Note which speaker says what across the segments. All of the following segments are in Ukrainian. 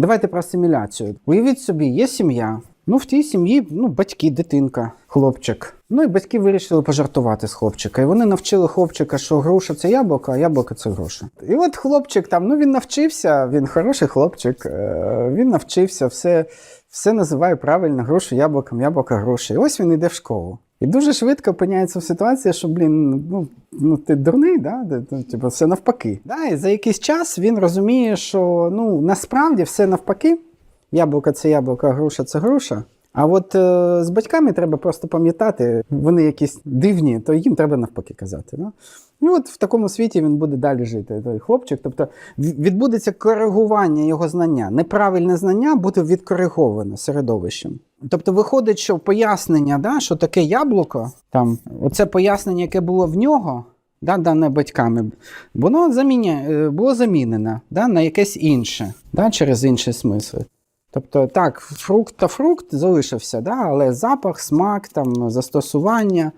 Speaker 1: Давайте про асиміляцію. Уявіть собі, є сім'я. Ну, в тій сім'ї ну, батьки, дитинка, хлопчик. Ну і батьки вирішили пожартувати з хлопчика. І вони навчили хлопчика, що груша це яблуко, а яблуко це груша. І от хлопчик там, ну він навчився, він хороший хлопчик, е, він навчився, все, все називає правильно грушу яблуком, яблуко груша. І ось він йде в школу. І дуже швидко опиняється в ситуації, що, блін, ну, ну ти дурний, да? Типу, все навпаки. Да? І за якийсь час він розуміє, що ну, насправді все навпаки. Яблуко це яблуко, а груша це груша. А от е, з батьками треба просто пам'ятати, вони якісь дивні, то їм треба навпаки казати. Да? І от в такому світі він буде далі жити, той хлопчик. Тобто відбудеться коригування його знання. Неправильне знання буде відкориговане середовищем. Тобто виходить, що пояснення, да, що таке яблуко, там, оце пояснення, яке було в нього, да, дане батьками, воно заміня, е, було замінено да, на якесь інше, да, через інші смисли. Тобто, так, фрукт та фрукт залишився, да, але запах, смак, там, застосування,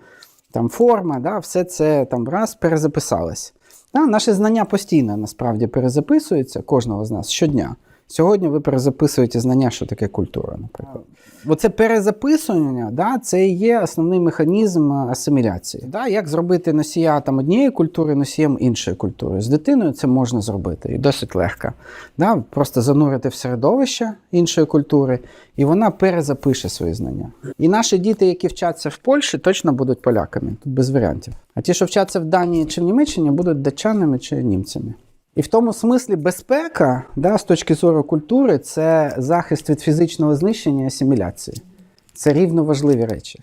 Speaker 1: там, форма, да, все це там раз перезаписалось. Да, наше знання постійно насправді перезаписується кожного з нас щодня. Сьогодні ви перезаписуєте знання, що таке культура, наприклад. Оце перезаписування, да, це і є основний механізм е, асиміляції. Да, як зробити носія там, однієї культури носієм іншої культури. З дитиною це можна зробити і досить легко. Да, просто занурити в середовище іншої культури, і вона перезапише свої знання. І наші діти, які вчаться в Польщі, точно будуть поляками, тут без варіантів. А ті, що вчаться в Данії чи в Німеччині, будуть датчанами чи німцями. І в тому смислі безпека, да, з точки зору культури, це захист від фізичного знищення і асиміляції. Це рівно важливі речі.